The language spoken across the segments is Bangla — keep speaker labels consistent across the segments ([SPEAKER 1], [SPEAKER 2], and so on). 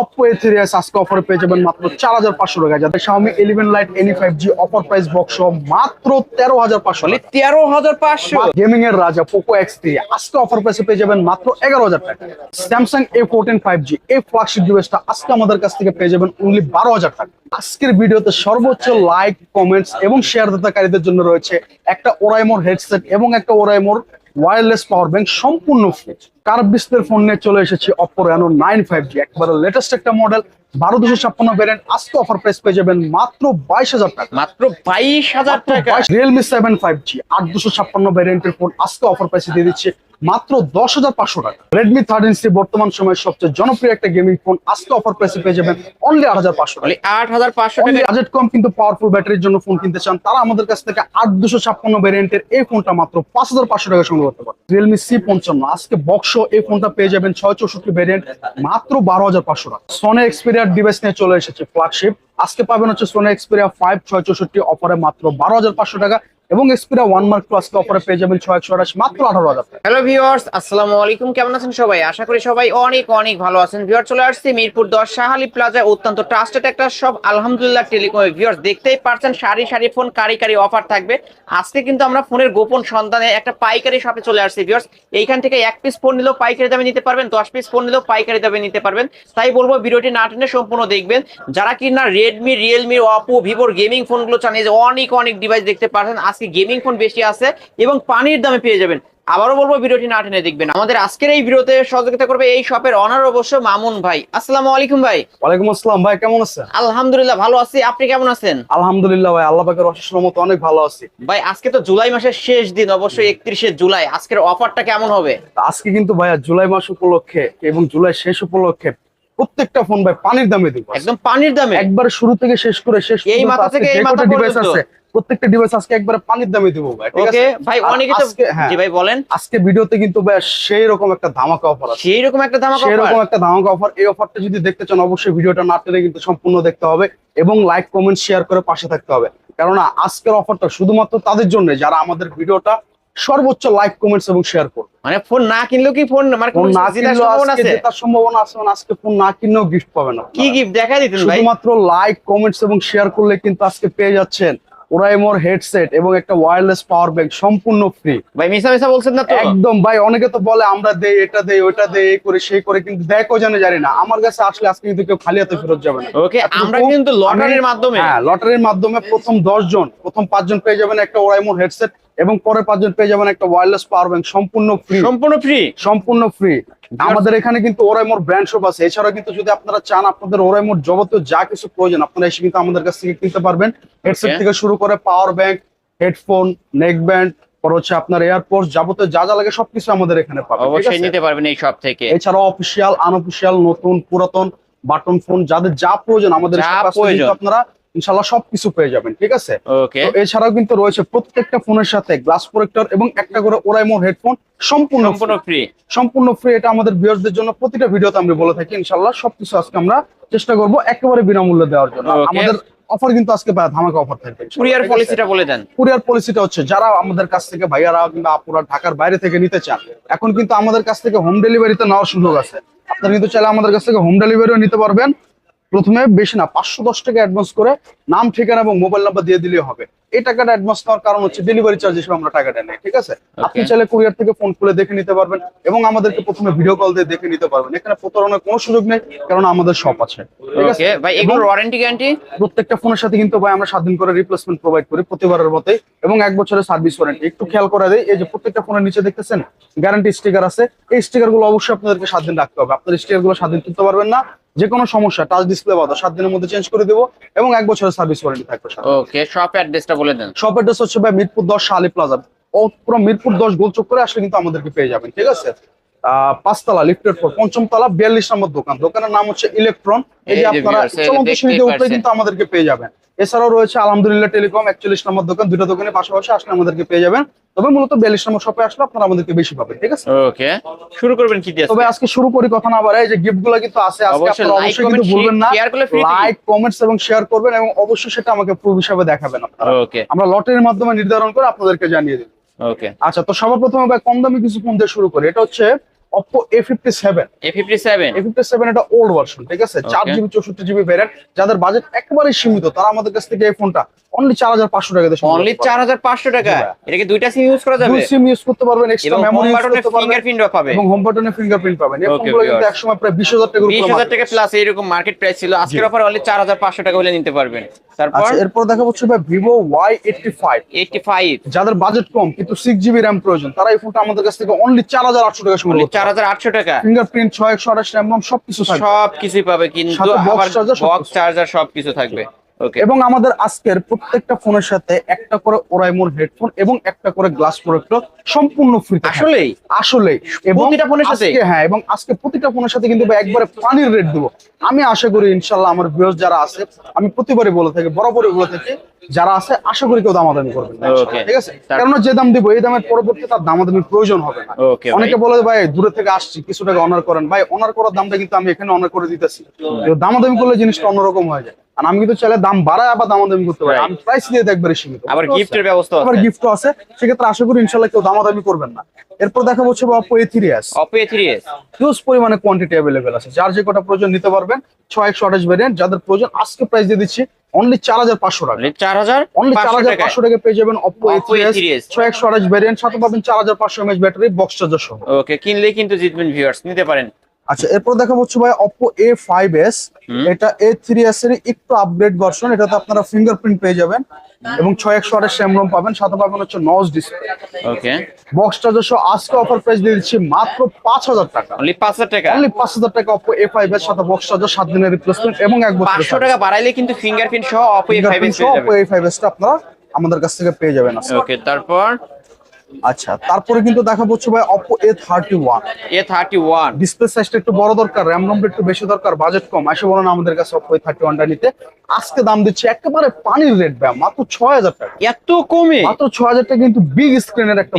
[SPEAKER 1] অপো এ থ্রি এস আজকে অফারে পেয়ে যাবেন মাত্র চার হাজার পাঁচশো টাকা। যাদের Xiaomi eleven lite NE five G offer price box মাত্র তেরো হাজার পাঁচশো
[SPEAKER 2] বলে তেরো হাজার পাঁচশো।
[SPEAKER 1] গেমিং এর রাজা পোকো এক্স থ্রি আজকে অফার প্রাইসে পেয়ে যাবেন মাত্র এগারো হাজার টাকা। Samsung A fourteen five G এই ফ্ল্যাগশিপ ডিভাইসটা আজকে আমাদের কাছ থেকে পেয়ে যাবেন অনলি বারো হাজার টাকা। আজকের ভিডিওতে সর্বোচ্চ লাইক কমেন্টস এবং শেয়ার দাতাকারীদের জন্য রয়েছে একটা ওরাইমোর হেডসেট এবং একটা ওরাইমোর ওয়্যারলেস পাওয়ার ব্যাংক সম্পূর্ণ ফ্রি কার্ভ ডিসপ্লের ফোন নিয়ে চলে এসেছি Oppo Reno nine five G একবারে লেটেস্ট একটা মডেল বারো দুশো ছাপ্পান্ন ভ্যারিয়েন্ট আজকে অফার প্রাইস পেয়ে যাবেন মাত্র বাইশ হাজার টাকা।
[SPEAKER 2] মাত্র বাইশ হাজার টাকা।
[SPEAKER 1] রিয়েলমি সেভেন ফাইভ জি আট দুশো ছাপ্পান্ন ভ্যারিয়েন্টের ফোন আজকে অফার প্রাইসে দিয়ে দিচ্ছে মাত্র দশ হাজার পাঁচশো টাকা। রেডমি থার্টিন সি বর্তমান সময়ের সবচেয়ে জনপ্রিয় একটা গেমিং ফোন আজকে অফার প্রাইসে পেয়ে যাবেন অনলি আট হাজার পাঁচশো
[SPEAKER 2] টাকা। আট হাজার পাঁচশো
[SPEAKER 1] টাকা। বাজেট কম কিন্তু পাওয়ারফুল ব্যাটারির জন্য ফোন কিনতে চান তারা আমাদের কাছ থেকে আট দুশো ছাপ্পান্ন ভ্যারিয়েন্টের এই ফোনটা মাত্র পাঁচ হাজার পাঁচশো টাকা সংগ্রহ করতে পারেন রিয়েলমি সি পঞ্চান্ন আজকে বক্স এই ফোনটা পেয়ে যাবেন ছয় চৌষট্টি ভ্যারিয়েন্ট মাত্র বারো হাজার পাঁচশো টাকা। সোনি এক্সপিরিয়ার ডিভাইস নিয়ে চলে এসেছে ফ্ল্যাগশিপ আজকে পাবেন হচ্ছে সোনি এক্সপিরিয়া ফাইভ ছয় চৌষট্টি অফারে মাত্র বারো হাজার পাঁচশো টাকা। এবং এক্সপিরিয়া ওয়ান মার্ক আজকে অফারে পেয়ে যাবেন ছয় একশো আঠাশ, মাত্র আঠারো হাজার
[SPEAKER 2] হ্যালো ভিউয়ার্স, আসসালামু আলাইকুম। কেমন আছেন সবাই? আশা করি সবাই অনেক অনেক ভালো আছেন। ভিউয়ার চলে আসছে মিরপুর দশ শাহালি প্লাজায় অত্যন্ত ট্রাস্টেড একটা সব আলহামদুলিল্লাহ, টেলিকম ভিউয়ার্স, দেখতেই পারছেন সারি সারি ফোন, কারি কারি অফার থাকবে। আজকে কিন্তু আমরা ফোনের গোপন সন্ধানে একটা পাইকারি শপে চলে আসছি ভিউয়ার্স। এইখান থেকে এক পিস ফোন নিলেও পাইকারি দামে নিতে পারবেন, দশ পিস ফোন নিলেও পাইকারি দামে নিতে পারবেন। তাই বলব, ভিডিওটি না টেনে সম্পূর্ণ দেখবেন। যারা কি না রেডমি রিয়েলমি অপো ভিভোর গেমিং ফোনগুলো চান অনেক অনেক ডিভাইস দেখতে পাচ্ছেন আজকে গেমিং ফোন বেশি আছে এবং পানির দামে পেয়ে যাবেন। আবারও বলব ভিডিওটি না টেনে দেখবেন। আমাদের আজকের এই ভিডিওতে সহযোগিতা করবে এই শপের অনার অবশ্য মামুন ভাই। আসসালামু আলাইকুম ভাই।
[SPEAKER 1] ওয়ালাইকুম আসসালাম ভাই কেমন আছেন?
[SPEAKER 2] আলহামদুলিল্লাহ ভালো আছি। আপনি কেমন আছেন?
[SPEAKER 1] আলহামদুলিল্লাহ ভাই আল্লাহ পাকের অশেষ রহমতে অনেক ভালো আছি।
[SPEAKER 2] ভাই আজকে তো জুলাই মাসের শেষ দিন অবশ্যই একত্রিশে জুলাই। আজকের অফারটা কেমন হবে?
[SPEAKER 1] আজকে কিন্তু ভাইয়া জুলাই মাস উপলক্ষে এবং জুলাই শেষ উপলক্ষে প্রত্যেকটা ফোন ভাই পানির দামে দিব।
[SPEAKER 2] একদম পানির দামে?
[SPEAKER 1] একবার শুরু থেকে শেষ করে শেষ
[SPEAKER 2] এই মাথা থেকে এই মাথা
[SPEAKER 1] ডিভাইস আছে প্রত্যেকটা ডিভাইস আজকে একবারে পানির দামে দিব ভাই ঠিক আছে?
[SPEAKER 2] ওকে ভাই অনেকে তো
[SPEAKER 1] হ্যাঁ।
[SPEAKER 2] জি ভাই বলেন।
[SPEAKER 1] আজকে ভিডিওতে কিন্তু ভাই সেই রকম একটা ধামাকা অফার আছে।
[SPEAKER 2] সেই রকম একটা ধামাকা অফার
[SPEAKER 1] সেই রকম একটা ধামাকা অফার এই অফারটা যদি দেখতে চান অবশ্যই ভিডিওটা না টেনে কিন্তু সম্পূর্ণ দেখতে হবে এবং লাইক কমেন্ট শেয়ার করে পাশে থাকতে হবে। কেননা আজকের অফারটা শুধুমাত্র তাদের জন্য যারা আমাদের ভিডিওটা সর্বোচ্চ লাইক কমেন্টস এবং শেয়ার করবে।
[SPEAKER 2] মানে ফোন না কিনলেও কি ফোন মানে
[SPEAKER 1] ফোন না কিনলেও
[SPEAKER 2] সম্ভাবনা
[SPEAKER 1] আজকে
[SPEAKER 2] আছে?
[SPEAKER 1] জেতার সম্ভাবনা আছে মানে আজকে ফোন না কিনলেও গিফট পাবেন আপনারা।
[SPEAKER 2] কি গিফট দেখা দিতেন ভাই?
[SPEAKER 1] শুধুমাত্র লাইক কমেন্টস এবং শেয়ার করলে কিন্তু আজকে পেয়ে যাচ্ছেন ওরাইমোর হেডসেট এবং একটা ওয়্যারলেস পাওয়ার ব্যাংক সম্পূর্ণ ফ্রি
[SPEAKER 2] ভাই মিসা মিসা বলছেন না তো?
[SPEAKER 1] একদম ভাই অনেকে তো বলে আমরা দেই এটা দেই ওটা দেই এই করে সেই করে কিন্তু দেখো জানে জানি না। আমার কাছে আসলে আজকে কিন্তু কেউ খালি হাতে ফেরত যাবে না।
[SPEAKER 2] ওকে আমরা কিন্তু লটারির মাধ্যমে।
[SPEAKER 1] হ্যাঁ লটারির মাধ্যমে প্রথম দশ জন প্রথম পাঁচজন পেয়ে যাবেন একটা ওরাইমোর হেডসেট এবং পরের পাঁচজন পেয়ে যাবেন একটা ওয়্যারলেস পাওয়ার ব্যাংক সম্পূর্ণ ফ্রি
[SPEAKER 2] সম্পূর্ণ ফ্রি
[SPEAKER 1] সম্পূর্ণ ফ্রি আমাদের এখানে কিন্তু ওরাইমোর ব্র্যান্ড শপ আছে। এছাড়াও কিন্তু যদি আপনারা চান আপনাদের ওরাইমোর যাবতীয় যা কিছু প্রয়োজন আপনারা এসে কিন্তু আমাদের কাছ থেকে কিনতে পারবেন। হেডসেট থেকে শুরু করে power bank headphone neck band পর হচ্ছে আপনার এয়ারপোর্ট যাবতীয় যা যা লাগে সবকিছু আমাদের এখানে পাবেন।
[SPEAKER 2] অবশ্যই? নিতে পারবেন এই সব থেকে।
[SPEAKER 1] এছাড়াও অফিসিয়াল আনঅফিসিয়াল নতুন পুরাতন বাটন ফোন যাদের যা প্রয়োজন আমাদের আপনারা ইনশাল্লাহ সবকিছু পেয়ে যাবেন ঠিক আছে? এছাড়াও কিন্তু রয়েছে প্রত্যেকটা ফোনের সাথে গ্লাস প্রোটেক্টর এবং একটা করে ওরাইমোর হেডফোন সম্পূর্ণ
[SPEAKER 2] সম্পূর্ণ ফ্রি
[SPEAKER 1] সম্পূর্ণ ফ্রি এটা আমাদের ভিউয়ারদের জন্য প্রতিটা ভিডিওতে আমরা বলে থাকি ইনশাল্লাহ সবকিছু আজকে আমরা চেষ্টা করব একেবারে বিনামূল্যে দেওয়ার জন্য। আমাদের অফার কিন্তু আজকে ধামাকা অফার থাকবে
[SPEAKER 2] কুরিয়ার পলিসিটা বলে দেন।
[SPEAKER 1] কুরিয়ার পলিসিটা হচ্ছে যারা আমাদের কাছ থেকে ভাইয়ারা কিংবা আপুরা ঢাকার বাইরে থেকে নিতে চান এখন কিন্তু আমাদের কাছ থেকে হোম ডেলিভারিতে নেওয়ার সুযোগ আছে। আপনারা কিন্তু চাইলে আমাদের কাছ থেকে হোম ডেলিভারিও নিতে পারবেন। প্রথমে বেশি না পাঁচশো দশ টাকা অ্যাডভান্স করে নাম ঠিকানা এবং মোবাইল নাম্বার দিয়ে দিলে হবে। এই টাকাটা অ্যাডভান্স নেওয়ার কারণ হচ্ছে ডেলিভারি চার্জ হিসেবে আমরা টাকাটা নেই ঠিক আছে? আপনি চাইলে কুরিয়ার থেকে ফোন খুলে দেখে নিতে পারবেন এবং আমাদেরকে প্রথমে ভিডিও কল দিয়ে দেখে নিতে পারবেন। এখানে প্রতারণার কোনো সুযোগ নেই কারণ আমাদের শপ আছে ঠিক আছে?
[SPEAKER 2] ভাই এগুলোর ওয়ারেন্টি গ্যারান্টি
[SPEAKER 1] প্রত্যেকটা ফোনের সাথে কিন্তু ভাই আমরা সাত দিন করে রিপ্লেসমেন্ট প্রোভাইড করি প্রতিবারের মতে এবং এক বছরের সার্ভিস ওয়ারেন্টি একটু খেয়াল করে দেয় এই যে প্রত্যেকটা ফোনের নিচে দেখতেছেন গ্যারান্টি স্টিকার আছে। এই স্টিকারগুলো অবশ্যই আপনাদেরকে সাত দিন রাখতে হবে। আপনার স্টিকারগুলো সাত দিন তুলতে পারবেন না যে কোনো সমস্যা টাচ ডিসপ্লে বাদা সাত দিনের মধ্যে চেঞ্জ করে দেবো এবং এক বছরের সার্ভিস ওয়ারেন্টি থাকবে
[SPEAKER 2] ওকে শপ অ্যাড্রেসটা বলে দেন।
[SPEAKER 1] শপ অ্যাড্রেস হচ্ছে ভাই মিরপুর দশ শালি প্লাজা ও পুরো মিরপুর দশ গোল চক্করে আসলে কিন্তু আমাদেরকে পেয়ে যাবেন ঠিক আছে? আহ পাঁচতলা লিফটের ফোর পঞ্চম তলা বিয়াল্লিশ নম্বর দোকান। দোকানের নাম হচ্ছে ইলেকট্রন এই যে আপনারা চলন্ত সিঁড়িতে উঠলে কিন্তু আমাদেরকে পেয়ে যাবেন। এছাড়াও রয়েছে আলহামদুলিল্লাহ টেলিকম একচল্লিশ নম্বর দোকান দুটো দোকানের পাশাপাশি আসলে আমাদেরকে পেয়ে যাবেন। তবে মূলত বিয়াল্লিশ নম্বর শপে আসলে আপনারা আমাদেরকে বেশি পাবেন ঠিক আছে?
[SPEAKER 2] ওকে। শুরু করবেন কি দিয়ে
[SPEAKER 1] তবে আজকে শুরু করি কথা না বাড়াই যে গিফটগুলো কিন্তু আছে আজকে
[SPEAKER 2] অবশ্যই
[SPEAKER 1] আপনারা অবশ্যই কিন্তু ভুলবেন না। লাইক কমেন্টস এবং শেয়ার করবেন এবং অবশ্যই সেটা আমাকে প্রুফ হিসাবে দেখাবেন আপনারা।
[SPEAKER 2] ওকে।
[SPEAKER 1] আমরা লটারির মাধ্যমে নির্ধারণ করে আপনাদেরকে জানিয়ে দিই
[SPEAKER 2] ওকে।
[SPEAKER 1] আচ্ছা তো সবার প্রথমে কম দামি কিছু ফোন দিয়ে শুরু করি? এটা হচ্ছে
[SPEAKER 2] Oppo
[SPEAKER 1] A57 A57 A57 এটা ওল্ড ভার্সন ঠিক যাদের বাজেট একেবারে সীমিত তারা আমাদের কাছ থেকে এই পাবেন। একসময় প্রায় 20000 টাকা
[SPEAKER 2] 20000 টাকা প্লাস এরকম মার্কেট প্রাইস ছিল। আজকের অফার অনলি 4500 টাকা হলে নিতে পারবেন। তারপর?
[SPEAKER 1] আচ্ছা, এরপর দেখা হচ্ছে ভাই Vivo
[SPEAKER 2] Y85 85
[SPEAKER 1] যাদের বাজেট কম কিন্তু 6GB RAM প্রয়োজন তারা এই ফোনটা আমাদের কাছ থেকে অনলি চার হাজার আটশো টাকা
[SPEAKER 2] টাকা। পাবে চার্জার সবকিছু থাকবে।
[SPEAKER 1] এবং আমাদের আজকের প্রত্যেকটা ফোনের সাথে একটা করে ওরাইমোর হেডফোন এবং একটা করে গ্লাস প্রোডাক্ট সম্পূর্ণ ফ্রি
[SPEAKER 2] আসলেই?
[SPEAKER 1] আসলে
[SPEAKER 2] প্রতিটা ফোনের সাথে?
[SPEAKER 1] হ্যাঁ এবং আজকে প্রতিটা ফোনের সাথে কিন্তু একবারে পানির রেট দেবো। আমি আশা করি ইনশাল্লাহ আমার ভিউয়ার্স যারা আছে আমি প্রতিবারই বলে থাকি বরাবরই বলে থাকি যারা আছে আশা করি কেউ দামাদামি করবে না ঠিক আছে? কারণ যে দাম দিব এই দামের পরবর্তী তার দামাদামির প্রয়োজন হবে না। অনেকে বলে ভাই দূরে থেকে আসছি কিছু টাকা অনার করেন। ভাই অনার করার দামটা কিন্তু আমি এখানে অনার করে দিতেছি। দামাদামি করলে জিনিসটা অন্যরকম হয়ে যায়। আর আমি কিন্তু চাইলে দাম বাড়ায় আবার দামাদামি করতে পারি। আমি প্রাইস দিয়ে একবারে সীমিত
[SPEAKER 2] আবার গিফটের? ব্যবস্থা
[SPEAKER 1] আবার
[SPEAKER 2] আছে।
[SPEAKER 1] গিফটও আছে। সেক্ষেত্রে আশা করি ইনশাল্লাহ কেউ দামাদামি করবেন না। এরপর দেখা হচ্ছে Oppo A three S
[SPEAKER 2] Oppo A three S
[SPEAKER 1] huge পরিমাণে কোয়ান্টিটি অ্যাভেলেবেল আছে। যার যে কটা প্রয়োজন নিতে পারবেন ছয় একশো আঠাশ ভ্যারিয়েন্ট যাদের প্রয়োজন আজকে প্রাইস দিয়ে দিচ্ছি অনলি চার হাজার পাঁচশো টাকা।
[SPEAKER 2] চার হাজার
[SPEAKER 1] অনলি চার হাজার পাঁচশো টাকা পেয়ে যাবেন অপো এ থ্রি এস ছয় একশো আঠাশ ভ্যারিয়েন্ট সাথে পাবেন চার হাজার পাঁচশো এমএচ ব্যাটারি বক্স চার্জার সহ।
[SPEAKER 2] ওকে কিনলে কিন্তু জিতবেন ভিউয়ার্স নিতে পারেন।
[SPEAKER 1] আচ্ছা এরপর দেখা হচ্ছে ভাই অপো এ ফাইভ এস এটা এ থ্রি এস এর একটু আপগ্রেড ভার্সন এটাতে আপনারা ফিঙ্গারপ্রিন্ট পেয়ে যাবেন এবং ছয় একশো আঠাশ রোম পাবেন সাথে পাবেন হচ্ছে notch display
[SPEAKER 2] okay
[SPEAKER 1] box charger সহ আজকে অফার প্রাইস দিয়ে দিচ্ছি মাত্র পাঁচ হাজার টাকা।
[SPEAKER 2] অনলি পাঁচ হাজার টাকা?
[SPEAKER 1] অনলি পাঁচ হাজার টাকা অপো এ ফাইভ এর সাথে বক্স চার্জার সাত দিনের রিপ্লেসমেন্ট এবং এক বছর
[SPEAKER 2] পাঁচশো টাকা বাড়াইলে কিন্তু ফিঙ্গারপ্রিন্ট সহ Oppo A five S
[SPEAKER 1] Oppo A five এসটা আপনারা আমাদের কাছ থেকে পেয়ে যাবেন
[SPEAKER 2] ওকে তারপর?
[SPEAKER 1] আচ্ছা তারপরে কিন্তু দেখা হচ্ছে ভাই Oppo A thirty one
[SPEAKER 2] A thirty one
[SPEAKER 1] display সাইজটা একটু বড় দরকার র্যাম রমটা একটু বেশি দরকার বাজেট কম। এসে বলেন আমাদের কাছে এ থার্টি ওয়ানটা নিতে। আজকে দাম দিচ্ছে একেবারে পানির রেট ভাই মাত্র ছয় হাজার টাকা।
[SPEAKER 2] এত কমে?
[SPEAKER 1] মাত্র ছয় হাজার টাকা কিন্তু বিগ স্ক্রিনের একটা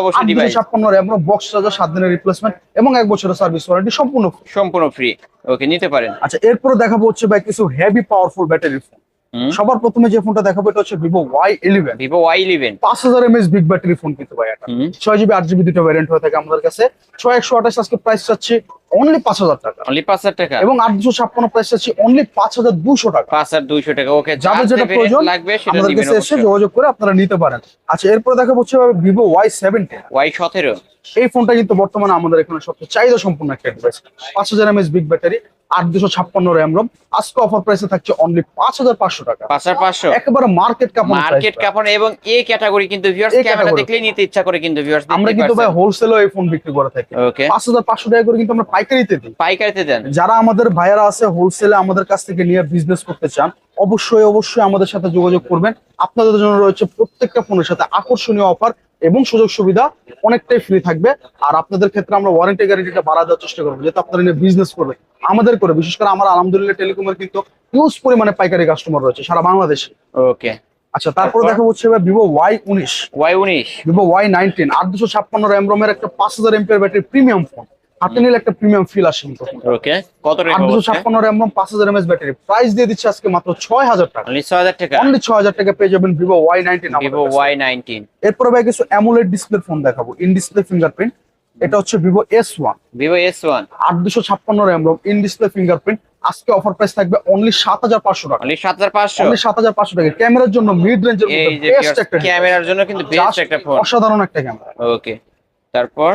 [SPEAKER 2] অবশ্যই।
[SPEAKER 1] ছাপ্পান্ন র্যাম বক্স চার্জার সাত দিনের রিপ্লেসমেন্ট এবং এক বছরের সার্ভিস ওয়ারেন্টি সম্পূর্ণ
[SPEAKER 2] সম্পূর্ণ ফ্রি ওকে নিতে পারেন।
[SPEAKER 1] আচ্ছা এরপরে দেখাবো হচ্ছে ভাই কিছু হেভি পাওয়ারফুল ব্যাটারি ফোন। সবার প্রথমে যে ফোনটা দেখাবো এটা হচ্ছে Vivo Y eleven
[SPEAKER 2] Vivo Y eleven
[SPEAKER 1] পাঁচ হাজার এমএস বিগ ব্যাটারি ফোন কিন্তু ভাই এটা। ছয় জিবি আট জিবি দুটো ভ্যারিয়েন্ট হয়ে থাকে আমাদের কাছে। ছয় একশো আঠাশ আজকে প্রাইস চাচ্ছি অনলি পাঁচ হাজার টাকা।
[SPEAKER 2] অনলি পাঁচ হাজার টাকা।
[SPEAKER 1] এবং আট দুশো ছাপ্পান্ন প্রাইস চাচ্ছি অনলি পাঁচ হাজার দুশো টাকা।
[SPEAKER 2] পাঁচ হাজার দুইশো টাকা। ওকে
[SPEAKER 1] যাদের যেটা প্রয়োজন
[SPEAKER 2] লাগবে
[SPEAKER 1] আমাদের কাছে এসে যোগাযোগ করে আপনারা নিতে পারেন। আচ্ছা এরপর দেখা হচ্ছে ভিভো ওয়াই সেভেন্টিন
[SPEAKER 2] ওয়াই সতেরো।
[SPEAKER 1] এই ফোনটা কিন্তু বর্তমানে আমাদের এখানে সবচেয়ে চাহিদা সম্পূর্ণ একটা ডিভাইস পাঁচ হাজার এমএস বিগ ব্যাটারি আট দুশো ছাপ্পান্ন র্যাম রম। আজকে অফার প্রাইসে থাকছে অনলি পাঁচ হাজার পাঁচশো টাকা।
[SPEAKER 2] পাঁচ হাজার পাঁচশো।
[SPEAKER 1] একেবারে মার্কেট কাপড়
[SPEAKER 2] মার্কেট কাপড় এবং এ ক্যাটাগরি কিন্তু ভিউয়ার্স
[SPEAKER 1] A
[SPEAKER 2] ক্যামেরা
[SPEAKER 1] category।
[SPEAKER 2] দেখলেই নিতে ইচ্ছা করে কিন্তু ভিউয়ার্স
[SPEAKER 1] আমরা কিন্তু ভাই হোলসেলও এই ফোন বিক্রি করে থাকি। পাঁচ হাজার পাঁচশো টাকা করে কিন্তু আমরা পাইকারিতে দিই।
[SPEAKER 2] পাইকারিতে দেন।
[SPEAKER 1] যারা আমাদের ভাইয়ারা আছে হোলসেলে আমাদের কাছ থেকে নিয়ে বিজনেস করতে চান অবশ্যই অবশ্যই আমাদের সাথে যোগাযোগ করবেন। আপনাদের জন্য রয়েছে প্রত্যেকটা ফোনের সাথে আকর্ষণীয় অফার এবং সুযোগ সুবিধা অনেকটাই ফ্রি থাকবে। আর আপনাদের ক্ষেত্রে আমরা ওয়ারেন্টি গ্যারেন্টিটা বাড়া দেওয়ার চেষ্টা করব যেহেতু আপনারা নিয়ে বিজনেস করবে আমাদের করে বিশেষ করে আমার আলহামদুলিল্লাহ টেলিকমের কিন্তু হিউজ পরিমাণে পাইকারি কাস্টমার রয়েছে সারা বাংলাদেশে।
[SPEAKER 2] ওকে
[SPEAKER 1] আচ্ছা তারপরে? দেখা হচ্ছে ভিভো ওয়াই উনিশ।
[SPEAKER 2] ওয়াই উনিশ।
[SPEAKER 1] ভিভো ওয়াই নাইনটিন আট দুশো ছাপ্পান্ন র্যাম রোমের একটা পাঁচ হাজার এমপিয়ার ব্যাটারি প্রিমিয়াম ফোন হাতে নিলে একটা প্রিমিয়াম ফিল আসে কিন্তু।
[SPEAKER 2] ওকে কত রেট
[SPEAKER 1] দুশো ছাপ্পান্ন র্যাম রোম পাঁচ হাজার এমএস ব্যাটারি প্রাইস দিয়ে দিচ্ছে আজকে মাত্র ছয় হাজার টাকা।
[SPEAKER 2] অনলি ছয় হাজার টাকা?
[SPEAKER 1] অনলি ছয় হাজার টাকা পেয়ে যাবেন নাইনটিন
[SPEAKER 2] ভিভো ওয়াই নাইনটিন
[SPEAKER 1] এরপরে ভাই কিছু অ্যামুলেট ডিসপ্লে ফোন দেখাবো। ইন ডিসপ্লে ফিঙ্গারপ্রিন্ট এটা হচ্ছে এস ওয়ান আট দুশো ছাপ্পান্ন RAM ROM in display fingerprint আজকে অফার প্রাইস থাকবে অনলি সাত হাজার পাঁচশো টাকা।
[SPEAKER 2] অনলি সাত হাজার পাঁচশো?
[SPEAKER 1] অনলি সাত হাজার পাঁচশো টাকা। ক্যামেরার জন্য মিড রেঞ্জের বেস্ট একটা
[SPEAKER 2] ক্যামেরার জন্য কিন্তু বেস্ট একটা ফোন
[SPEAKER 1] অসাধারণ একটা ক্যামেরা
[SPEAKER 2] ওকে তারপর?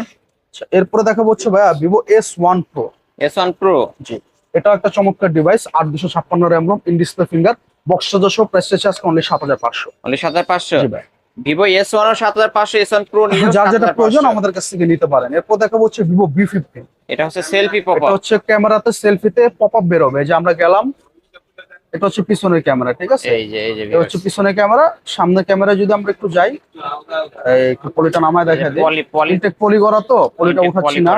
[SPEAKER 1] আচ্ছা, এরপরে দেখাবো হচ্ছে ভাইয়া Vivo S one pro
[SPEAKER 2] S one pro
[SPEAKER 1] G এটা একটা চমৎকার ডিভাইস আট দুশো ছাপ্পান্ন RAM ROM in display finger box সহ প্রাইস চাচ্ছে আজকে অনলি সাত হাজার পাঁচশো।
[SPEAKER 2] অনলি সাত হাজার পাঁচশো?
[SPEAKER 1] জি ভাই।
[SPEAKER 2] ভিভো এস ওয়ান ও সাত হাজার পাঁচশো এস ওয়ান প্রো
[SPEAKER 1] যার যেটা প্রয়োজন আমাদের কাছ থেকে নিতে পারেন। এরপর দেখাবো হচ্ছে ভিভো বি ফিফটিন
[SPEAKER 2] এটা হচ্ছে সেলফি পপ
[SPEAKER 1] এটা হচ্ছে ক্যামেরাতে সেলফিতে পপ আপ বেরোবে। এই যে আমরা গেলাম এটা হচ্ছে পিছনের ক্যামেরা ঠিক আছে?
[SPEAKER 2] এই যে এই যে
[SPEAKER 1] এটা হচ্ছে পিছনের ক্যামেরা। সামনের ক্যামেরা যদি আমরা একটু যাই একটু পলিটা নামায় দেখা দিই।
[SPEAKER 2] পলি পলি
[SPEAKER 1] ইনটেক পলি করা তো পলিটা উঠাচ্ছি না।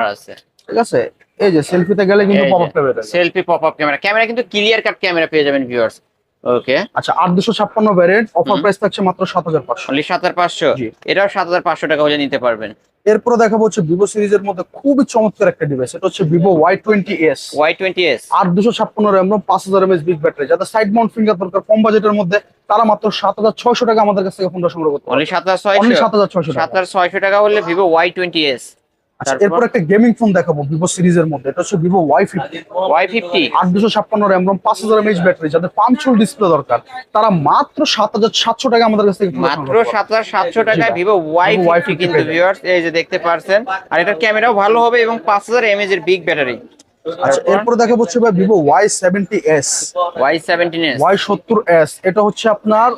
[SPEAKER 1] ঠিক আছে? এই যে সেলফিতে গেলে কিন্তু পপ আপটা বেরোবে
[SPEAKER 2] selfie pop up camera. Camera কিন্তু ক্লিয়ার কাট ক্যামেরা পেয়ে যাবেন ভিউয়ার্স ওকে
[SPEAKER 1] আচ্ছা আট দুশো ছাপ্পান্ন ভ্যারিয়েন্ট অফার। প্রাইস থাকছে মাত্র সাত হাজার পাঁচশো।
[SPEAKER 2] সাত হাজার পাঁচশো। এটাও সাত হাজার পাঁচশো টাকা হলে নিতে পারবেন।
[SPEAKER 1] এরপরে দেখাবো হচ্ছে ভিভো সিরিজের মধ্যে খুবই চমৎকার একটা ডিভাইস এটা হচ্ছে Vivo Y twenty S
[SPEAKER 2] Y twenty S
[SPEAKER 1] আট দুশো ছাপ্পান্ন র্যাম রোম পাঁচ হাজার এমএস বিগ ব্যাটারি যাদের সাইড মাউন্ট ফিঙ্গার দরকার কম বাজেটের মধ্যে তারা মাত্র সাত হাজার ছয়শো টাকা আমাদের কাছ থেকে ফোনটা সংগ্রহ করতে
[SPEAKER 2] পারে সাত হাজার ছয়শো
[SPEAKER 1] সাত হাজার ছয়শো
[SPEAKER 2] সাত
[SPEAKER 1] টাকা
[SPEAKER 2] হাজার ছয়শো টাকা হলে ভিভো ওয়াই টোয়েন্টি এস?
[SPEAKER 1] এরপর একটা গেমিং ফোন দেখাবো ভিভো সিরিজের মধ্যে। এটা হচ্ছে Vivo Y fifty
[SPEAKER 2] Y fifty
[SPEAKER 1] আট দুশো ছাপ্পান্ন র্যাম রোম পাঁচ হাজার এমএইচ ব্যাটারি যাদের পাঁচশো ডিসপ্লে দরকার। তারা মাত্র সাত হাজার সাতশো টাকা আমাদের কাছ থেকে
[SPEAKER 2] মাত্র সাত হাজার সাতশো টাকায় Vivo Y
[SPEAKER 1] Vivo Y50
[SPEAKER 2] fifty কিন্তু ভিউয়ার্স এই যে দেখতে পারছেন। আর এটার ক্যামেরাও ভালো হবে এবং পাঁচ হাজার এমএজ এর বিগ ব্যাটারি
[SPEAKER 1] আচ্ছা এরপরে দেখা হচ্ছে ভাই Vivo Y seventy S
[SPEAKER 2] Y seventeen S
[SPEAKER 1] Y সত্তর এস এটা হচ্ছে আপনার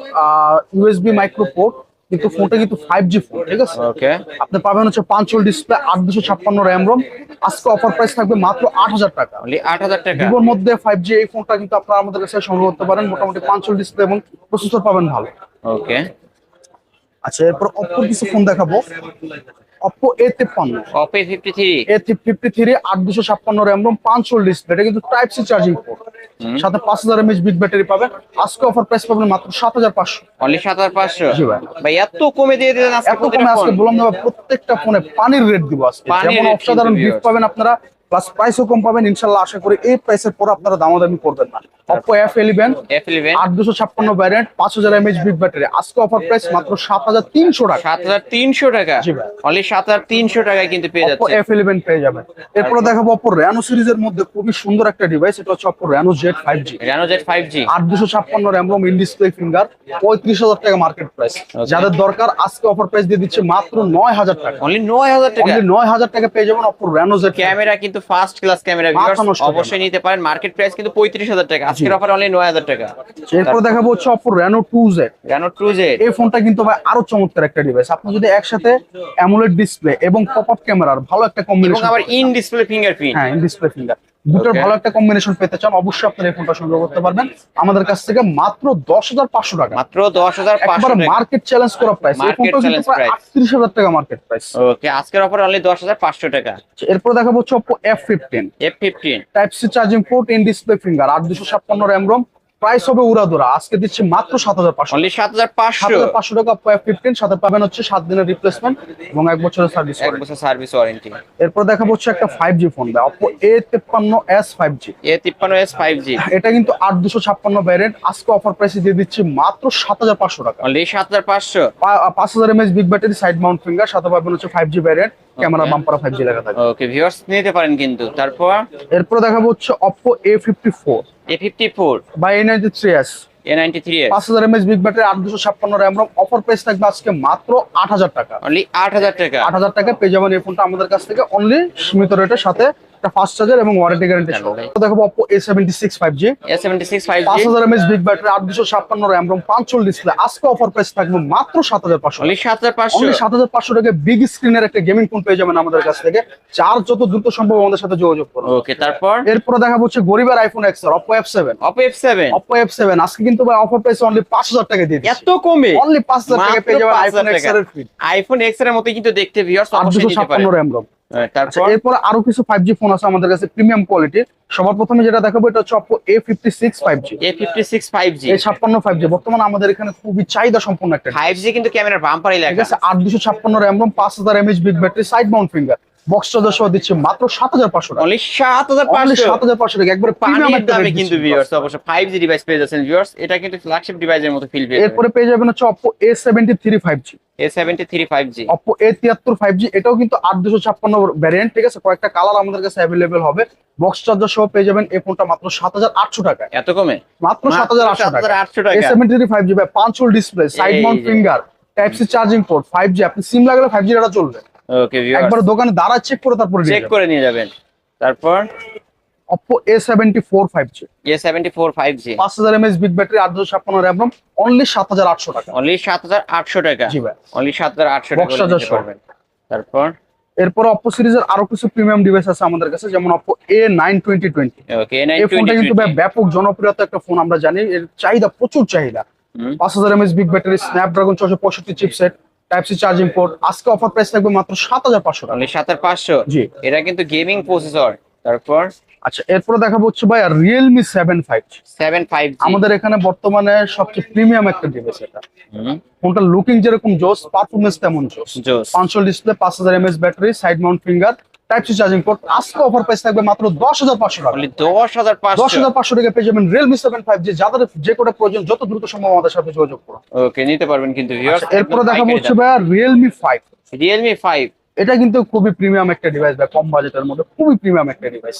[SPEAKER 1] ইউএসবি মাইক্রোপোর্ট কিন্তু ফোনটা কিন্তু ফাইভ জি ফোন ঠিক আছে?
[SPEAKER 2] ওকে
[SPEAKER 1] আপনি পাবেন হচ্ছে পাঁচশো ডিসপ্লে আট দুশো ছাপ্পান্ন র্যাম রোম আজকে অফার প্রাইস থাকবে মাত্র আট হাজার টাকা।
[SPEAKER 2] আট হাজার টাকা।
[SPEAKER 1] ভিভোর মধ্যে ফাইভ জি এই ফোনটা কিন্তু আপনারা আমাদের কাছে সংগ্রহ করতে পারেন। মোটামুটি পাঁচশো ডিসপ্লে এবং প্রসেসর পাবেন ভালো।
[SPEAKER 2] ওকে
[SPEAKER 1] আচ্ছা এরপর অপর কিছু ফোন দেখাবো। অপ্পো এ তেপ্পান্ন
[SPEAKER 2] Oppo fifty three
[SPEAKER 1] A fifty three আট দুশো ছাপ্পান্ন র্যাম রোম পাঁচশো ডিসপ্লে এটা কিন্তু টাইপ সি চার্জিং পোর্ট সাথে পাঁচ হাজার এমএচ বিগ ব্যাটারি পাবেন আজকে অফার প্রাইস পাবেন মাত্র সাত হাজার পাঁচশো।
[SPEAKER 2] অনলি সাত হাজার পাঁচশো?
[SPEAKER 1] জি ভাই।
[SPEAKER 2] ভাই এত কমে দিয়ে দিলেন
[SPEAKER 1] এত কমে আজকে বললাম না প্রত্যেকটা ফোনে পানির রেট দিব আজকে। যেমন অসাধারণ গিফট পাবেন আপনারা। প্লাস প্রাইসও কম পাবেন ইনশাল্লাহ আশা করি এই প্রাইসের পর আপনারা দামাদামি করবেন না। অপো এফ ইলেভেন আট দুশো ছাপ্পান্ন ভ্যারিয়েন্ট পাঁচ হাজার এমএচ বিগ ব্যাটারি আজকে অফার প্রাইস মাত্র সাত হাজার তিনশো টাকা।
[SPEAKER 2] সাত হাজার তিনশো টাকা। অনলি সাত হাজার তিনশো টাকায় কিন্তু পেয়ে যাচ্ছে।
[SPEAKER 1] এফ ইলেভেন পেয়ে যাবেন। এরপরে দেখাবো অপো র্যানো সিরিজের মধ্যে খুবই সুন্দর একটা ডিভাইস এটা হচ্ছে Oppo Reno Z five G
[SPEAKER 2] Reno Z five G
[SPEAKER 1] আট দুশো ছাপ্পান্ন RAM ROM in display finger পঁয়ত্রিশ হাজার টাকা মার্কেট প্রাইস যাদের দরকার আজকে অফার প্রাইস দিয়ে দিচ্ছে মাত্র নয় হাজার টাকা।
[SPEAKER 2] অনলি নয় হাজার টাকা।
[SPEAKER 1] অনলি নয় হাজার টাকা পেয়ে যাবেন অপো র্যানো জেড
[SPEAKER 2] ক্যামেরা কিন্তু ফার্স্ট ক্লাস ক্যামেরা অবশ্যই নিতে পারেন। মার্কেট প্রাইস কিন্তু পঁয়ত্রিশ হাজার টাকা। আজকের অফার অনলি নয় হাজার টাকা।
[SPEAKER 1] এরপর দেখাবো হচ্ছে two Z
[SPEAKER 2] Reno two Z
[SPEAKER 1] এই ফোনটা কিন্তু ভাই আরও চমৎকার একটা ডিভাইস আপনি যদি একসাথে অ্যামোলেড ডিসপ্লে এবং পপআপ ক্যামেরার ভালো একটা কম্বিনেশন এবং
[SPEAKER 2] আবার ইন ডিসপ্লে ফিঙ্গারপ্রিন্ট
[SPEAKER 1] হ্যাঁ ইন ডিসপ্লে ফিঙ্গার দুটোর ভালো একটা কম্বিনেশন পেতে চান অবশ্যই আপনারা এই ফোনটা সংগ্রহ করতে পারবেন। আমাদের কাছ থেকে মাত্র দশ হাজার পাঁচশো টাকা।
[SPEAKER 2] মাত্র দশ হাজার পাঁচশো
[SPEAKER 1] মার্কেট চ্যালেঞ্জ করা প্রাইস এই ফোনটা কিন্তু প্রায়। আটত্রিশ হাজার টাকা মার্কেট প্রাইস
[SPEAKER 2] ওকে আজকের অফার অনলি দশ হাজার পাঁচশো টাকা।
[SPEAKER 1] এরপর দেখা হচ্ছে Oppo F fifteen
[SPEAKER 2] F fifteen
[SPEAKER 1] type C charging port in display finger আট দুশো ছাপ্পান্ন র্যাম রোম প্রাইস হবে উড়াদুরা। আজকে দিচ্ছে মাত্র সাত হাজার পাঁচশো।
[SPEAKER 2] সাত হাজার পাঁচশো।
[SPEAKER 1] হাজার পাঁচশো টাকা ফিফটিন সাথে পাবেন হচ্ছে সাত দিনের রিপ্লেসমেন্ট এবং এক বছরের সার্ভিস
[SPEAKER 2] এক বছর সার্ভিস ওয়ারেন্টি
[SPEAKER 1] এরপর দেখা হচ্ছে একটা ফাইভ জি ফোন দেয় অপো এ তেপ্পান্ন এস ফাইভ জি
[SPEAKER 2] এ তিপ্পান্ন এস ফাইভ জি
[SPEAKER 1] এটা কিন্তু আট দুশো ছাপ্পান্ন ভ্যারিয়েন্ট আজকে অফার প্রাইসে দিয়ে দিচ্ছি মাত্র সাত হাজার পাঁচশো টাকা।
[SPEAKER 2] সাত হাজার পাঁচশো।
[SPEAKER 1] পাঁচ হাজার mAh big battery side mount finger সাথে পাবেন হচ্ছে ফাইভ জি ভ্যারিয়েন্ট ক্যামেরা বাম্পারা ফাইভ জি লেখা থাকবে।
[SPEAKER 2] ওকে ভিউয়ার্স নিতে পারেন কিন্তু। তারপর?
[SPEAKER 1] এরপর দেখাবো হচ্ছে Oppo A fifty four
[SPEAKER 2] A fifty four
[SPEAKER 1] বা A ninety three S
[SPEAKER 2] A ninety three
[SPEAKER 1] পাঁচ হাজার এমএচ বিগ ব্যাটারি আট দুশো ছাপ্পান্ন র্যাম রম অফার প্রাইস থাকবে আজকে মাত্র আট হাজার টাকা।
[SPEAKER 2] অনলি আট হাজার টাকা?
[SPEAKER 1] আট হাজার টাকা পেয়ে যাবেন এই ফোনটা আমাদের কাছ থেকে। অনলি সীমিত রেটের সাথে একটা ফাস্ট চার্জার এবং ওয়ারেন্টি গ্যারান্টি সহ। সেভেন্টি সিক্স ফাইভ পাঁচ
[SPEAKER 2] জি
[SPEAKER 1] হাজার এমএচ বিগ ব্যাটারি আট দুশো ছাপ্পান্ন র্যাম ডিসপ্লে আজকে অফার প্রাইস থাকবে মাত্র সাত হাজার পাঁচশো
[SPEAKER 2] অনলি সাত হাজার পাঁচশো।
[SPEAKER 1] অনলি সাত হাজার পাঁচশো টাকা বিগ স্ক্রিনের একটা গেমিং ফোন পেয়ে যাবেন আমাদের কাছ থেকে। চার যত দ্রুত সম্ভব আমাদের সাথে যোগাযোগ করুন।
[SPEAKER 2] ওকে তারপর?
[SPEAKER 1] এরপরে দেখা হচ্ছে গরিবের iPhone X seven
[SPEAKER 2] Oppo F seven
[SPEAKER 1] Oppo F seven আজকে কিন্তু ভাই অফার প্রাইস অনলি পাঁচ হাজার টাকা দিয়ে
[SPEAKER 2] এত কমে?
[SPEAKER 1] অনলি পাঁচ হাজার টাকা পেয়ে যাবেন আইফোন
[SPEAKER 2] 5,000
[SPEAKER 1] এক্স। এর
[SPEAKER 2] আইফোন এক্সের মতো কিন্তু দেখতে ভিউয়ার্স
[SPEAKER 1] আট
[SPEAKER 2] অবশ্যই
[SPEAKER 1] দুশো
[SPEAKER 2] হ্যাঁ,
[SPEAKER 1] আচ্ছা এরপর আরও কিছু ফাইভ জি ফোন আছে আমাদের কাছে প্রিমিয়াম কোয়ালিটির সবার প্রথমে যেটা দেখাবো এটা হচ্ছে Oppo A fifty six five G
[SPEAKER 2] A fifty six five G
[SPEAKER 1] ছাপ্পান্ন ফাইভ জি বর্তমানে আমাদের এখানে খুবই চাহিদা সম্পন্ন একটা।
[SPEAKER 2] ফাইভ জি কিন্তু ক্যামেরার বাম্পারই লাগে
[SPEAKER 1] আট দুশো ছাপ্পান্ন র্যাম রম পাঁচ হাজার mAh big battery side mount finger box charger সহ দিচ্ছে মাত্র সাত হাজার পাঁচশো টাকা।
[SPEAKER 2] সাত হাজার পাঁচশো।
[SPEAKER 1] সাত হাজার পাঁচশো টাকা একবারে প্রিমিয়াম
[SPEAKER 2] দামে কিন্তু ভিউয়ার্স অবশ্য ফাইভ জি ডিভাইস পেয়ে যাচ্ছেন ভিউয়ার্স এটা কিন্তু ফ্ল্যাগশিপ ডিভাইসের মতো ফিল পেয়ে
[SPEAKER 1] এরপরে পেয়ে যাবেন হচ্ছে Oppo A seventy three five G Oppo A তিয়াত্তর ফাইভ জি এটাও কিন্তু আট দুশো ছাপ্পান্ন ভ্যারিয়েন্ট ঠিক আছে? কয়েকটা কালার আমাদের কাছে অ্যাভেলেবেল হবে। বক্স চার্জার সহ পেয়ে যাবেন এই ফোনটা মাত্র সাত হাজার আটশো টাকায়
[SPEAKER 2] এত কমে?
[SPEAKER 1] মাত্র সাত হাজার আটশো টাকা। A seventy three five G ভাই পাঁচশোল display side mount finger type C charging port five G আপনি সিম লাগালে ফাইভ জি ডাটা চলবে।
[SPEAKER 2] ওকে ভিউয়ার্স
[SPEAKER 1] একবার দোকানে দাঁড়া চেক করে তারপরে
[SPEAKER 2] চেক করে নিয়ে যাবেন। তারপর?
[SPEAKER 1] সেভেন্টি ফোর ফাইভ জি পাঁচ হাজার এমএস বিগ ব্যাটারি অনলি সাত হাজার আটশো টাকা।
[SPEAKER 2] অনলি সাত হাজার আটশো টাকা।
[SPEAKER 1] জি ভাই।
[SPEAKER 2] অনলি সাত হাজার আটশো
[SPEAKER 1] Box
[SPEAKER 2] টাকা করে
[SPEAKER 1] charger
[SPEAKER 2] নিতে তারপর?
[SPEAKER 1] এরপর অপো সিরিজের আরও কিছু প্রিমিয়াম ডিভাইস আছে আমাদের কাছে যেমন Oppo A nine twenty twenty
[SPEAKER 2] okay এ
[SPEAKER 1] এই ফোনটা কিন্তু ভাই ব্যাপক জনপ্রিয়তা একটা ফোন আমরা জানি। এর চাহিদা প্রচুর চাহিদা।
[SPEAKER 2] হুম।
[SPEAKER 1] পাঁচ হাজার এমএস বিগ ব্যাটারি স্ন্যাপড্রাগন ছশো পঁয়ষট্টি chipset type C charging port আজকে অফার প্রাইস থাকবে মাত্র সাত হাজার পাঁচশো টাকা।
[SPEAKER 2] অনলি সাত হাজার পাঁচশো?
[SPEAKER 1] জি।
[SPEAKER 2] এটা কিন্তু গেমিং প্রসেসর তারপর?
[SPEAKER 1] আচ্ছা এরপরে দেখাবো হচ্ছে ভাই আমাদের এখানে বর্তমানে সবচেয়ে প্রিমিয়াম একটা ডিভাইস এটা। লুকিং যেরকম জোস তেমন জোস। Display MS battery side mount finger type C charging port আজকে অফার প্রাইস থাকবে মাত্র দশ হাজার পাঁচশো টাকা।
[SPEAKER 2] দশ হাজার
[SPEAKER 1] দশ হাজার পাঁচশো টাকা পেয়ে যাবেন রিয়েলমি সেভেন ফাইভ জি যাদের যে কোটা প্রয়োজন যত দ্রুত সম্ভব আমাদের সাথে যোগাযোগ করুন।
[SPEAKER 2] ওকে নিতে পারবেন কিন্তু ভিউয়ার্স
[SPEAKER 1] এরপর দেখাবো হচ্ছে ভাইয়া রিয়েলমি ফাইভ
[SPEAKER 2] রিয়েলমি ফাইভ
[SPEAKER 1] এটা কিন্তু খুবই প্রিমিয়াম একটা ডিভাইস ভাই কম বাজেটের মধ্যে খুবই প্রিমিয়াম একটা ডিভাইস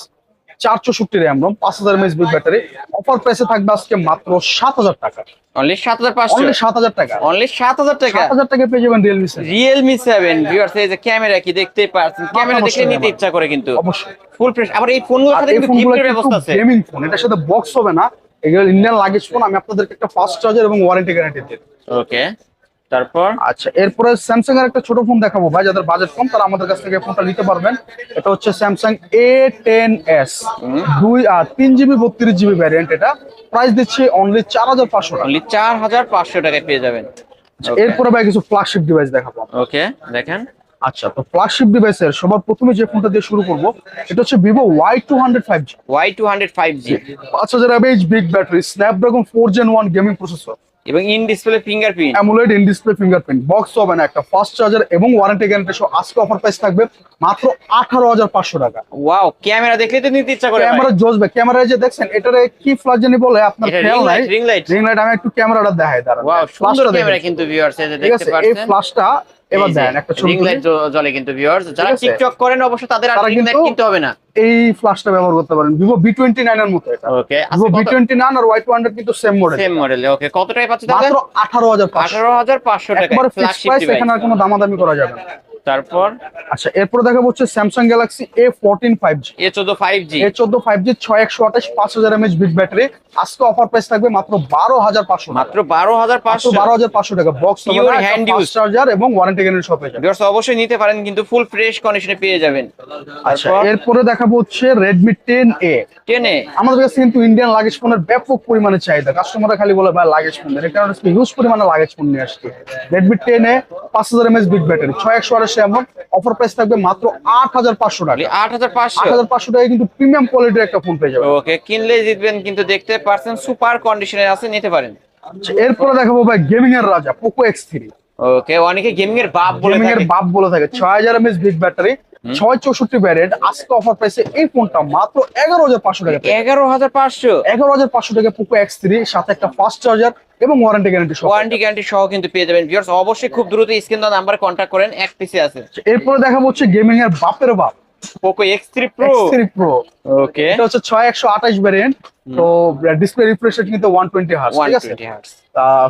[SPEAKER 1] চার চৌষট্টি র্যাম রোম পাঁচ হাজার এমএস ব্যাটারি। অফার প্রাইসে থাকবে আজকে মাত্র সাত হাজার টাকা।
[SPEAKER 2] অনলি
[SPEAKER 1] টাকা।
[SPEAKER 2] অনলি টাকা?
[SPEAKER 1] সাত হাজার টাকা পেয়ে যাবেন রিয়েলমি
[SPEAKER 2] রিয়েলমি সেভেন ভিউয়ার্স এই যে ক্যামেরা কি দেখতেই ক্যামেরা নিতে ইচ্ছা করে কিন্তু।
[SPEAKER 1] অবশ্যই।
[SPEAKER 2] ফুল ফ্রেশ আবার এই ফোনগুলোর সাথে কিন্তু গিফটের ব্যবস্থা আছে।
[SPEAKER 1] গেমিং ফোন এটার সাথে বক্স হবে না। এগুলো ইন্ডিয়ান লাগেজ ফোন আমি আপনাদেরকে একটা ফাস্ট চার্জার এবং ওয়ারেন্টি গ্যারান্টি দিই।
[SPEAKER 2] ওকে তারপর?
[SPEAKER 1] আচ্ছা এরপরে স্যামসাং এর একটা ছোট ফোন দেখাবো ভাই যাদের বাজেট কম তারা আমাদের কাছ থেকে ফোনটা নিতে পারবেন। এটা হচ্ছে স্যামসাং এ টেন এস দুই আর তিন জিবি বত্রিশ জিবি ভ্যারিয়েন্ট এটা। প্রাইস দিচ্ছে অনলি চার হাজার পাঁচশো টাকা।
[SPEAKER 2] অনলি চার হাজার পাঁচশো টাকায় পেয়ে যাবেন।
[SPEAKER 1] আচ্ছা, এরপরে ভাই কিছু ফ্ল্যাগশিপ ডিভাইস দেখাবো।
[SPEAKER 2] ওকে দেখেন।
[SPEAKER 1] আচ্ছা তো ফ্ল্যাগশিপ ডিভাইসের সবার প্রথমে যে ফোনটা দিয়ে শুরু করব এটা হচ্ছে Vivo Y two hundred five G
[SPEAKER 2] Y two hundred five G
[SPEAKER 1] পাঁচ হাজার mAh big battery Snapdragon four gen one gaming processor
[SPEAKER 2] এবং in display fingerprint
[SPEAKER 1] AMOLED in display fingerprint box হবে না একটা ফাস্ট চার্জার এবং ওয়ারেন্টি গ্যারান্টি সহ আজকে অফার প্রাইস থাকবে মাত্র আঠারো হাজার পাঁচশো টাকা।
[SPEAKER 2] ওয়াও ক্যামেরা দেখলে তো নিতে ইচ্ছা করে।
[SPEAKER 1] ক্যামেরা জোসবে। ক্যামেরায় যে দেখছেন এটারে কি ফ্ল্যাশ জানি বলে আপনার খেয়াল নাই।
[SPEAKER 2] রিং লাইট
[SPEAKER 1] রিং লাইট আমি একটু ক্যামেরাটা দেখাই দাঁড়ান।
[SPEAKER 2] ওয়াও সুন্দর ক্যামেরা কিন্তু ভিউয়ার্স এই যে দেখতে
[SPEAKER 1] আছে এই ফ্ল্যাশটা এবার দেন একটা ছবি
[SPEAKER 2] লাইট জ্বলে কিন্তু ভিউয়ার্স যারা? টিকটক করেন অবশ্য তাদের আর রিং লাইট
[SPEAKER 1] কিনতে
[SPEAKER 2] হবে না।
[SPEAKER 1] এই ফ্ল্যাশটা ব্যবহার করতে পারেন। ভিভো বি এর নাইনের মতো এটা।
[SPEAKER 2] ওকে
[SPEAKER 1] টোয়েন্টি নাইন আর ওয়াই টু হান্ড্রেড কিন্তু same model
[SPEAKER 2] same model okay কত টাকায় পাচ্ছেন
[SPEAKER 1] মাত্র আঠারো হাজার পাঁচশো।
[SPEAKER 2] আঠারো হাজার পাঁচশো টাকা ফ্ল্যাশ
[SPEAKER 1] এখানে আর কোনো দামাদামি করা যাবে না।
[SPEAKER 2] তারপর?
[SPEAKER 1] আচ্ছা এরপর দেখা হচ্ছে Samsung Galaxy A fourteen five G
[SPEAKER 2] A চোদ্দ ফাইভ জি
[SPEAKER 1] এ চোদ্দ ফাইভ জি ছয় একশো আঠাশ পাঁচ হাজার এমএচ বিগ ব্যাটারি আজকে অফার প্রাইস থাকবে মাত্র বারো হাজার পাঁচশো
[SPEAKER 2] মাত্র বারো হাজার পাঁচশো।
[SPEAKER 1] বারো হাজার পাঁচশো টাকা। Box
[SPEAKER 2] hand use।
[SPEAKER 1] চার্জার এবং ওয়ারেন্টি গ্যারান্টি সব পেয়ে যাবে
[SPEAKER 2] ভিউয়ার্স অবশ্যই নিতে পারেন কিন্তু ফুল ফ্রেশ কন্ডিশনে পেয়ে যাবেন।
[SPEAKER 1] আচ্ছা এরপরে দেখাবো হচ্ছে রেডমি টেন এ
[SPEAKER 2] টেনে
[SPEAKER 1] আমাদের কাছে কিন্তু ইন্ডিয়ান লাগেজ ফোনের ব্যাপক পরিমাণে চাহিদা। কাস্টমাররা খালি বলে ভাই লাগেজ ফোন দেন কারণে হিউজ পরিমাণে লাগেজ ফোন নিয়ে আসছে। রেডমি টেন এ পাঁচ হাজার এমএস বিগ ব্যাটারি ছয় একশো আঠাশ এমন অফার প্রাইস থাকবে মাত্র আট হাজার পাঁচশো টাকা।
[SPEAKER 2] আট হাজার পাঁচশো?
[SPEAKER 1] আট হাজার পাঁচশো টাকায় কিন্তু প্রিমিয়াম কোয়ালিটির একটা ফোন পেয়ে যাবেন।
[SPEAKER 2] ওকে কিনলে জিতবেন কিন্তু দেখতে পারছেন সুপার কন্ডিশনে আছে নিতে পারেন।
[SPEAKER 1] আচ্ছা, এরপরে দেখাবো ভাই গেমিং এর রাজা পোকো এক্স থ্রি
[SPEAKER 2] ওকে অনেকে গেমিং এর বাপ বলে
[SPEAKER 1] গেমিং এর বাপ বলে থাকে। ছয় হাজার এমএস বিগ ব্যাটারি ছয় চৌষট্টি আজকে অফার প্রাইসে এই ফোনটা মাত্র এগারো হাজার পাঁচশো টাকা
[SPEAKER 2] এগারো হাজার পাঁচশো।
[SPEAKER 1] এগারো হাজার পাঁচশো টাকা পোকো এক্স থ্রি সাথে একটা ফাস্ট চার্জার এবং ওয়ারেন্টি গ্যারান্টি সহ।
[SPEAKER 2] ওয়ারেন্টি গ্যারান্টি সহ কিন্তু পেয়ে যাবেন। ভিউয়ার্স অবশ্যই খুব দ্রুত স্ক্রিন নাম্বার কন্ট্যাক্ট করেন এক পিসে আছে।
[SPEAKER 1] এরপরে দেখা হচ্ছে গেমিং এর বাপের বাপ।
[SPEAKER 2] Poco X three Pro
[SPEAKER 1] X three Pro
[SPEAKER 2] okay
[SPEAKER 1] এটা হচ্ছে ছয় একশো আঠাশ তো ডিসপ্লে রিফ্রেশ রেট কিন্তু ওয়ান টোয়েন্টি হার্স
[SPEAKER 2] ওয়ান
[SPEAKER 1] ঠিক আছে?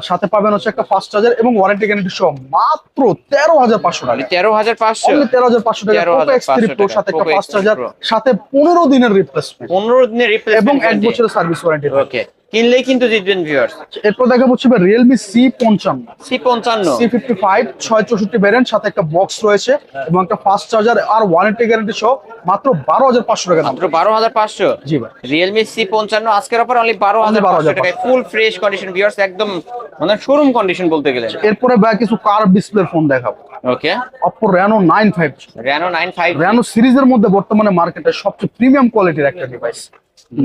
[SPEAKER 1] সাথে পাবেন হচ্ছে একটা ফাস্ট চার্জার এবং ওয়ারেন্টি গ্যারান্টি সহ মাত্র তেরো হাজার পাঁচশো টাকা।
[SPEAKER 2] তেরো হাজার পাঁচশো।
[SPEAKER 1] তেরো হাজার পাঁচশো টাকা পোকো এক্স থ্রি
[SPEAKER 2] 13,500
[SPEAKER 1] প্রো সাথে একটা ফাস্ট চার্জার সাথে পনেরো দিনের রিপ্লেসমেন্ট
[SPEAKER 2] পনেরো দিনের
[SPEAKER 1] এবং এক
[SPEAKER 2] রিপ্লেসমেন্ট
[SPEAKER 1] বছরের সার্ভিস ওয়ারেন্টি
[SPEAKER 2] ওকে কিনলেই কিন্তু জিতবেন ভিউয়ার্স
[SPEAKER 1] এরপর দেখা হচ্ছে রিয়েলমি সি পঞ্চান্ন।
[SPEAKER 2] সি পঞ্চান্ন।
[SPEAKER 1] সি ফিফটি ফাইভ ছয় চৌষট্টি ভ্যারিয়েন্ট সাথে একটা বক্স রয়েছে এবং একটা ফাস্ট চার্জার আর ওয়ারেন্টি গ্যারান্টি সহ মাত্র বারো হাজার পাঁচশো টাকা
[SPEAKER 2] মাত্র বারো হাজার পাঁচশো?
[SPEAKER 1] জি ভাই।
[SPEAKER 2] রিয়েলমি সি পঞ্চান্ন আজকের অফার অনলি বারো হাজার
[SPEAKER 1] 12,500
[SPEAKER 2] পাঁচশো টাকায় ফুল ফ্রেশ কন্ডিশন ভিউয়ার্স একদম মানে শোরুম কন্ডিশন বলতে গেলে।
[SPEAKER 1] এরপরে ভাই কিছু কার ডিসপ্লে ফোন দেখাবো।
[SPEAKER 2] Okay
[SPEAKER 1] Oppo Reno nine five
[SPEAKER 2] Reno nine five
[SPEAKER 1] Reno সিরিজের মধ্যে বর্তমানে মার্কেটে সবচেয়ে প্রিমিয়াম কোয়ালিটির একটা ডিভাইস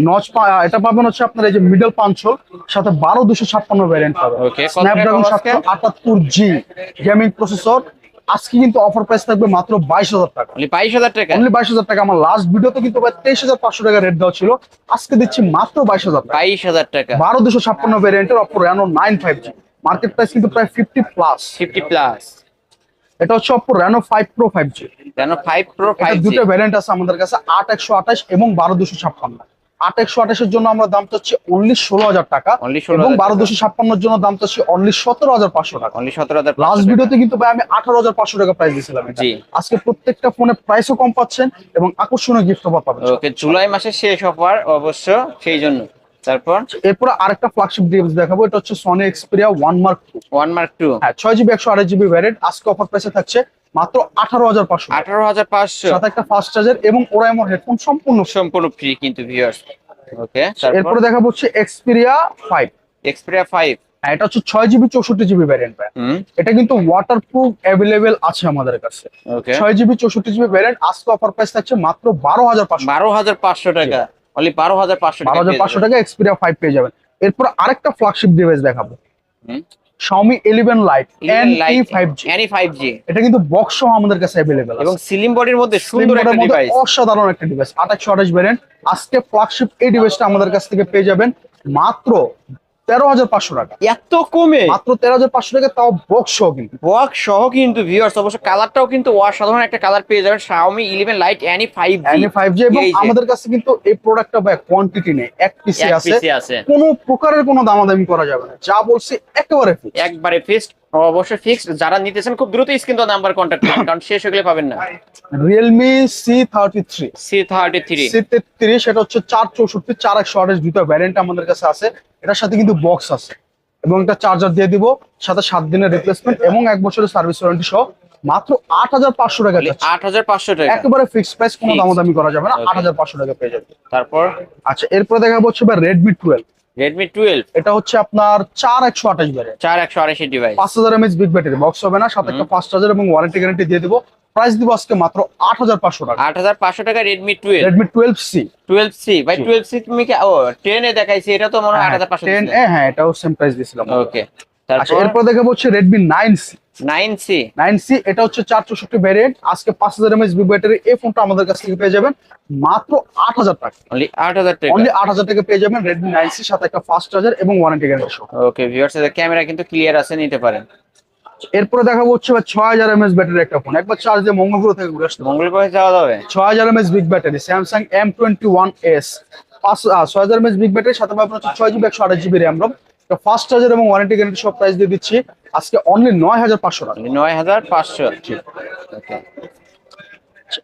[SPEAKER 1] নচ এটা পাবেন হচ্ছে আপনার এই যে মিডল পাঞ্চল সাথে বারো দুশো ছাপ্পান্ন ভ্যারিয়েন্ট পাবেন। স্ন্যাপড্রাগন সাতশো আটাত্তর জি গেমিং প্রসেসর আজকে কিন্তু অফার প্রাইস থাকবে মাত্র বাইশ হাজার টাকা।
[SPEAKER 2] বাইশ হাজার টাকা?
[SPEAKER 1] অনলি বাইশ হাজার টাকা। আমার লাস্ট ভিডিওতে কিন্তু তেইশ হাজার পাঁচশো টাকা রেট দেওয়া ছিল। আজকে দিচ্ছি মাত্র বাইশ হাজার
[SPEAKER 2] বাইশ হাজার টাকা।
[SPEAKER 1] বারো দুশো ছাপ্পান্ন ভ্যারিয়েন্টের অপর Reno nine five G market price কিন্তু প্রায় ফিফটি প্লাস
[SPEAKER 2] ফিফটি প্লাস
[SPEAKER 1] এটা হচ্ছে অপর Reno five Pro five G
[SPEAKER 2] Reno five Pro five
[SPEAKER 1] দুটো ভ্যারিয়েন্ট আছে আমাদের কাছে আট একশো আঠাশ এবং বারো দুশো ছাপ্পান্ন। একশো আঠাশের জন্য আমরা দাম চাচ্ছি অনলি ষোলো হাজার টাকা
[SPEAKER 2] Only 16,000
[SPEAKER 1] এবং বারো দুশো ছাপ্পান্নর জন্য দাম চাচ্ছি অনলি সতেরো হাজার পাঁচশো টাকা।
[SPEAKER 2] অনলি সতেরো হাজার
[SPEAKER 1] লাস্ট ভিডিওতে কিন্তু ভাই আমি আঠারো হাজার পাঁচশো টাকা প্রাইস দিয়েছিলাম
[SPEAKER 2] জি।
[SPEAKER 1] আজকে প্রত্যেকটা ফোনে প্রাইসও কম পাচ্ছেন এবং আকর্ষণীয় গিফট অফার পাবেন।
[SPEAKER 2] ওকে জুলাই মাসের শেষ অফার অবশ্য সেই জন্য। তারপর?
[SPEAKER 1] এরপরে আরেকটা ফ্ল্যাগশিপ ডিভাইস দেখাবো এটা হচ্ছে Sony Xperia one mark two
[SPEAKER 2] one mark two
[SPEAKER 1] হ্যাঁ ছয় জিবি একশো আড়াই জিবি ভ্যারিয়েন্ট আজকে অফার প্রাইসে থাকছে মাত্র আঠারো হাজার পাঁচশো
[SPEAKER 2] আঠারো হাজার পাঁচশো।
[SPEAKER 1] সাথে একটা ফাস্ট চার্জার এবং ওরাইমোর হেডফোন সম্পূর্ণ
[SPEAKER 2] সম্পূর্ণ ফ্রি কিন্তু ভিউয়ার্স ওকে
[SPEAKER 1] এরপরে দেখাবো হচ্ছে এক্সপেরিয়া ফাইভ
[SPEAKER 2] এক্সপেরিয়া ফাইভ
[SPEAKER 1] এটা হচ্ছে ছয় জিবি চৌষট্টি জিবি ভ্যারিয়েন্ট এটা কিন্তু ওয়াটার প্রুফ অ্যাভেলেবেল আছে আমাদের কাছে। ছয় জিবি চৌষট্টি জিবি ভ্যারিয়েন্ট আজকে অফার প্রাইস থাকছে মাত্র বারো হাজার পাঁচশো।
[SPEAKER 2] বারো হাজার পাঁচশো টাকা। অনলি বারো হাজার পাঁচশো
[SPEAKER 1] বারো হাজার পাঁচশো টাকা এক্সপেরিয়া ফাইভ পেয়ে যাবেন। এরপর আরেকটা ফ্ল্যাগশিপ ডিভাইস দেখাবো। Xiaomi 11 Lite NE 5G
[SPEAKER 2] NE five G
[SPEAKER 1] এটা কিন্তু বক্স সহ আমাদের কাছে অ্যাভেলেবেল
[SPEAKER 2] এবং স্লিম বডির মধ্যে সুন্দর একটা ডিভাইস
[SPEAKER 1] অসাধারণ একটা ডিভাইস আঠাশশো আঠাশ ভ্যারিয়েন্ট আজকে ফ্ল্যাগশিপ এই ডিভাইসটা আমাদের কাছ থেকে পেয়ে যাবেন। মাত্র তেরো হাজার পাঁচশো টাকা।
[SPEAKER 2] এত কমে?
[SPEAKER 1] মাত্র তেরো হাজার পাঁচশো টাকা তাও বক্স কিন্তু।
[SPEAKER 2] বক্স সহ কিন্তু ভিউয়ার্স অবশ্য কালারটাও কিন্তু অসাধারণ একটা কালার পেয়ে যাবেন Xiaomi 11 Lite Any 5G
[SPEAKER 1] NE five G এবং। আমাদের কাছে কিন্তু এই প্রোডাক্টটা ভাই কোয়ান্টিটি নেই এক পিসি আছে। কোনো প্রকারের কোনো দামাদামি করা যাবে না যা বলছি একেবারে।
[SPEAKER 2] একবারে ফিক্সড অবশ্যই ফিক্সড যারা নিতেছেন খুব দ্রুত স্ক্রিন তো নাম্বার কন্ট্যাক্ট করুন কারণ শেষ হয়ে গেলে পাবেন না। Realme C33
[SPEAKER 1] C33 C33 সেটা হচ্ছে 464 4128 দুটো ভ্যারিয়েন্ট আমাদের কাছে আছে। এটার সাথে কিন্তু বক্স আছে। এবং একটা চার্জার দিয়ে দিব সাথে 7 দিনের রিপ্লেসমেন্ট এবং 1 বছরের সার্ভিস ওয়ারেন্টি সহ মাত্র 8500 টাকা যাচ্ছে।
[SPEAKER 2] 8500 টাকা।
[SPEAKER 1] একেবারে ফিক্সড প্রাইস কোনো দামাদামি করা যাবে না। 8500 টাকা পেয়ে যাবে।
[SPEAKER 2] তারপর?
[SPEAKER 1] আচ্ছা এরপর দেখাবো হচ্ছে বা Redmi 12
[SPEAKER 2] Redmi 12
[SPEAKER 1] এটা হচ্ছে আপনার
[SPEAKER 2] 4128 battery 4128 device
[SPEAKER 1] 5000 mAh big battery box হবে না সাথে একটা 5000 এবং ওয়ারেন্টি গ্যারান্টি দিয়ে দেব। প্রাইস দিব আজকে মাত্র 8500 টাকা।
[SPEAKER 2] 8500 টাকা
[SPEAKER 1] Redmi 12 Redmi
[SPEAKER 2] 12C 12C ভাই 12C তুমি কি ও 10 এ দেখাইছি এটা তো মনে হয় হ্যাঁ, 8500
[SPEAKER 1] 10 এ হ্যাঁ এটাও সেম প্রাইস দিছিলাম
[SPEAKER 2] ওকে তারপর
[SPEAKER 1] এরপর দেখাবো হচ্ছে Redmi 9C C
[SPEAKER 2] nine C.
[SPEAKER 1] Nine C এটা হচ্ছে আজকে ব্যাটারি এই ফোনটা আমাদের কাছ থেকে পেয়ে যাবেন। মাত্র আট হাজার টাকা।
[SPEAKER 2] অনলি টাকা।
[SPEAKER 1] অনলি পেয়ে যাবেন সাথে একটা ফাস্ট চার্জার এবং ওয়ারেন্টি গ্যারান্টি সহ।
[SPEAKER 2] ওকে ভিউয়ার্স এর ক্যামেরা কিন্তু ক্লিয়ার আছে নিতে পারেন।
[SPEAKER 1] এরপরে দেখাবো হচ্ছে ছয় হাজার এমএচ ব্যাটারি একটা ফোন একবার চার্জ দিয়ে মঙ্গলপুর থেকে ঘুরে আসতে।
[SPEAKER 2] মঙ্গল যাওয়া যাবে?
[SPEAKER 1] ছয় হাজার mAh big battery Samsung M twenty one S পাঁচ ছয় হাজার এমএচ বিগ ব্যাটারি সাথে আপনার হচ্ছে ছয় জিবি একশো আঠাশ GB RAM ROM fast charger এবং ওয়ারেন্টি গ্যারান্টি সব প্রাইস দিয়ে দিচ্ছি। আজকে অনলি নয় হাজার পাঁচশো টাকা।
[SPEAKER 2] নয় হাজার পাঁচশো।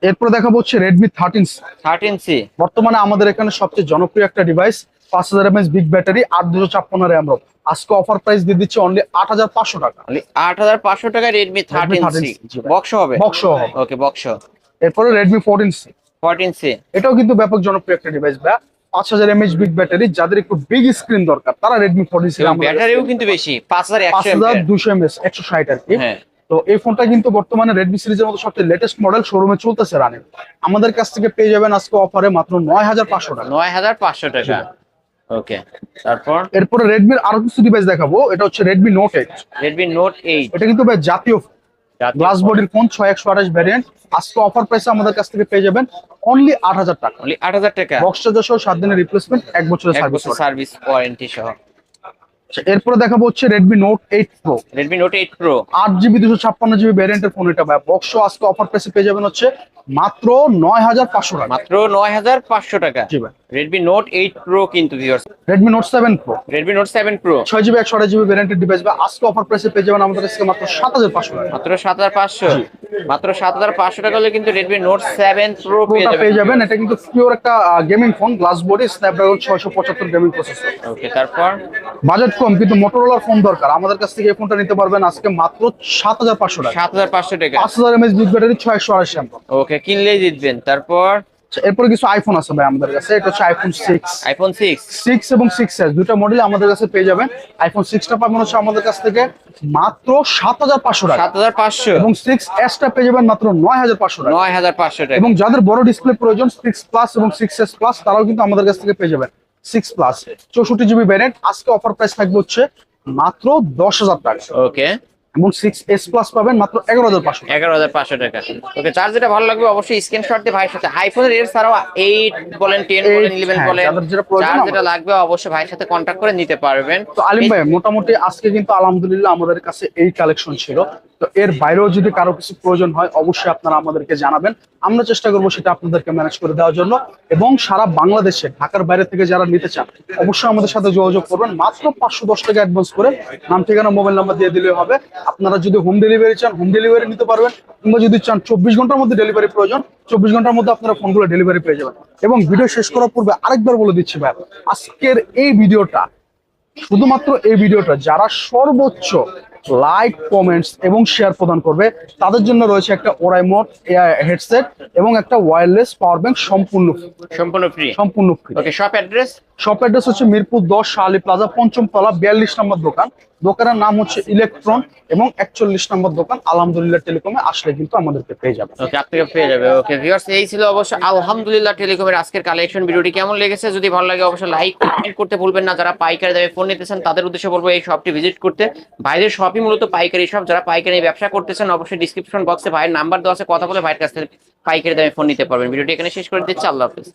[SPEAKER 1] এরপরে দেখাবো হচ্ছে রেডমি থার্টিন
[SPEAKER 2] থার্টিন সি
[SPEAKER 1] বর্তমানে আমাদের এখানে সবচেয়ে জনপ্রিয় একটা ডিভাইস পাঁচ হাজার এমএচ বিগ ব্যাটারি আট দুশো ছাপ্পান্ন র্যাম রম আজকে অফার প্রাইস দিয়ে দিচ্ছি অনলি আট হাজার পাঁচশো টাকা।
[SPEAKER 2] আট হাজার পাঁচশো টাকা রেডমি থার্টিন সি
[SPEAKER 1] 13C, জি ভাই।
[SPEAKER 2] বক্স হবে?
[SPEAKER 1] বক্স হবে।
[SPEAKER 2] ওকে বক্স
[SPEAKER 1] এরপরে Redmi fourteen C
[SPEAKER 2] fourteen C
[SPEAKER 1] এটাও কিন্তু ব্যাপক জনপ্রিয় একটা ডিভাইস ভাই। পাঁচ হাজার এমএচ বিগ ব্যাটারি যাদের একটু বিগ স্ক্রিন দরকার তারা রেডমি ফোরটিন সি
[SPEAKER 2] ব্যাটারিও কিন্তু বেশি পাঁচ হাজার
[SPEAKER 1] পাঁচ
[SPEAKER 2] একশো
[SPEAKER 1] হাজার দুশো এমএস একশো ষাট আর কি।
[SPEAKER 2] হ্যাঁ।
[SPEAKER 1] তো এই ফোনটা কিন্তু বর্তমানে রেডমি সিরিজের সবচেয়ে লেটেস্ট মডেল শোরুমে চলতেছে রানিং আমাদের কাছ থেকে পেয়ে যাবেন আজকে অফারে মাত্র নয় হাজার পাঁচশো টাকা।
[SPEAKER 2] নয় হাজার পাঁচশো টাকা। ওকে তারপর?
[SPEAKER 1] এরপরে রেডমির আরও কিছু ডিভাইস দেখাবো এটা হচ্ছে Redmi Note eight
[SPEAKER 2] Redmi Note eight
[SPEAKER 1] এটা কিন্তু ভাই জাতীয় গ্লাস বডির ফোন ছয় একশো আঠাশ ভ্যারিয়েন্ট আজকে অফার প্রাইসে আমাদের কাছ থেকে পেয়ে যাবেন অনলি আট হাজার টাকা।
[SPEAKER 2] অনলি আট হাজার টাকা?
[SPEAKER 1] বক্স চার্জার সহ সাত দিনের রিপ্লেসমেন্ট এক বছরের সার্ভিস
[SPEAKER 2] সার্ভিস ওয়ারেন্টি সহ।
[SPEAKER 1] এরপরে দেখাবো হচ্ছে Redmi Note eight Pro
[SPEAKER 2] Redmi Note eight Pro
[SPEAKER 1] আট জিবি দুশো ছাপ্পান্ন জিবি ভ্যারিয়েন্টের ফোন এটা ভাই। বক্স আজকে অফার প্রাইসে পেয়ে যাবেন হচ্ছে মাত্র নয় হাজার পাঁচশো টাকা।
[SPEAKER 2] মাত্র নয় হাজার পাঁচশো টাকা।
[SPEAKER 1] জি ভাই।
[SPEAKER 2] রেডমি নোট এইট প্রো কিন্তু viewers
[SPEAKER 1] Pro
[SPEAKER 2] Redmi Note seven Pro
[SPEAKER 1] ছয় জিবি একশো আঠাশ জিবি ভ্যারিয়েন্টের ডিভাইস বা আজকে অফার প্রাইসে পেয়ে যাবেন আমাদের কাছে মাত্র সাত হাজার পাঁচশো টাকা।
[SPEAKER 2] মাত্র সাত হাজার পাঁচশো। মাত্র সাত হাজার পাঁচশো টাকা হলে কিন্তু রেডমি নোট সেভেন প্রো পেয়ে যাবেন।
[SPEAKER 1] এটা কিন্তু পিওর একটা গেমিং ফোন গ্লাস বডি ছয়শো পঁচাত্তর গেমিং প্রসেসর
[SPEAKER 2] ওকে তারপর?
[SPEAKER 1] বাজেট কম কিন্তু মোটরোলার ফোন দরকার। আমাদের কাছ থেকে এই ফোনটা নিতে পারবেন আজকে মাত্র সাত হাজার পাঁচশো টাকা।
[SPEAKER 2] সাত হাজার পাঁচশো টাকা।
[SPEAKER 1] পাঁচ হাজার এমএস বিগ ব্যাটারি ছয়শো আড়াইশ এমএম
[SPEAKER 2] ওকে কিনলেই জিতবেন। তারপর?
[SPEAKER 1] এরপরে কিছু আইফোন আছে ভাই আমাদের কাছে। এটা হচ্ছে iPhone six
[SPEAKER 2] iPhone six
[SPEAKER 1] six এবং সিক্স এস দুটো মডেল আমাদের কাছে পেয়ে যাবেন। আইফোন সিক্সটা পাবেন হচ্ছে আমাদের কাছ থেকে মাত্র সাত হাজার পাঁচশো টাকা।
[SPEAKER 2] সাত হাজার পাঁচশো।
[SPEAKER 1] এবং সিক্স এসটা পেয়ে যাবেন মাত্র নয় হাজার পাঁচশো টাকা।
[SPEAKER 2] নয় হাজার পাঁচশো টাকা।
[SPEAKER 1] এবং যাদের বড় ডিসপ্লে প্রয়োজন সিক্স প্লাস এবং সিক্স এস প্লাস তারাও কিন্তু আমাদের কাছ থেকে পেয়ে যাবেন সিক্স প্লাস চৌষট্টি জিবি ভ্যারিয়েন্ট আজকে অফার প্রাইস থাকবে হচ্ছে মাত্র দশ হাজার টাকা।
[SPEAKER 2] ওকে
[SPEAKER 1] এবং 6s প্লাস পাবেন মাত্র এগারো হাজার পাঁচশো
[SPEAKER 2] এগারো হাজার পাঁচশো টাকা। ওকে চার্জ যেটা ভালো লাগবে অবশ্যই স্ক্রিনশট দিয়ে ভাইয়ের সাথে আইফোনের এর ছাড়াও এইট বলেন টেন বলেন ইলেভেন
[SPEAKER 1] হ্যাঁ,
[SPEAKER 2] বলেন
[SPEAKER 1] যেটা প্রয়োজন
[SPEAKER 2] যেটা লাগবে অবশ্যই ভাইয়ের সাথে কন্ট্যাক্ট করে নিতে পারবেন।
[SPEAKER 1] তো আলিম ভাই মোটামুটি আজকে কিন্তু আলহামদুলিল্লাহ আমাদের কাছে এই কালেকশন ছিল। তো এর বাইরেও যদি কারও কিছু প্রয়োজন হয় অবশ্যই আপনারা আমাদেরকে জানাবেন। আমরা চেষ্টা করব সেটা আপনাদেরকে ম্যানেজ করে দেওয়ার জন্য এবং সারা বাংলাদেশে, ঢাকার বাইরে থেকে যারা নিতে চান, অবশ্যই আমাদের সাথে যোগাযোগ করবেন। মাত্র পাঁচশো দশ টাকা অ্যাডভান্স করে নাম, ঠিকানা মোবাইল নাম্বার দিয়ে দিলে হবে। আপনারা যদি হোম ডেলিভারি চান হোম ডেলিভারি নিতে পারবেন। কিংবা যদি চান চব্বিশ ঘণ্টার মধ্যে ডেলিভারি প্রয়োজন, চব্বিশ ঘণ্টার মধ্যে আপনারা ফোনগুলো ডেলিভারি পেয়ে যাবেন। এবং ভিডিও শেষ করার পূর্বে আরেকবার বলে দিচ্ছি ভাই, আজকের এই ভিডিওটা শুধুমাত্র এই ভিডিওটা যারা সর্বোচ্চ লাইক কমেন্টস এবং শেয়ার প্রদান করবে। তাদের জন্য রয়েছে একটা ওরাইমোট হেডসেট এবং একটা ওয়্যারলেস পাওয়ার ব্যাংক সম্পূর্ণ
[SPEAKER 2] সম্পূর্ণ ফ্রি
[SPEAKER 1] সম্পূর্ণ free
[SPEAKER 2] okay shop address
[SPEAKER 1] shop address হচ্ছে মিরপুর দশ শাহালি প্লাজা পঞ্চম তলা, বিয়াল্লিশ নম্বর দোকান। দোকানের নাম হচ্ছে ইলেকট্রন এবং একচল্লিশ নম্বর দোকান আলহামদুলিল্লাহ টেলিকমে আসলে কিন্তু আমাদেরকে পেয়ে যাবে।
[SPEAKER 2] ওকে পেয়ে যাবে। ওকে এই ছিল অবশ্য আলহামদুলিল্লাহ টেলিকমের আজকের কালেকশন ভিডিওটি কেমন লেগেছে? যদি ভালো লাগে, অবশ্যই লাইক কমেন্ট করতে ভুলবেন না। যারা পাইকারি দামে ফোন নিতেছেন, তাদের উদ্দেশ্যে বলব এই শপটি ভিজিট করতে। বাইরের শপই মূলত পাইকারি শপ যারা পাইকারি ব্যবসা করতেছেন, অবশ্যই ডিসক্রিপশন বক্সে ভাইয়ের নাম্বার দেওয়া আছে। কথা বলে ভাইয়ের কাছ থেকে পাইকারি দামে ফোন নিতে পারবেন। ভিডিওটি এখানে শেষ করে দিচ্ছি। আল্লাহ হাফিজ।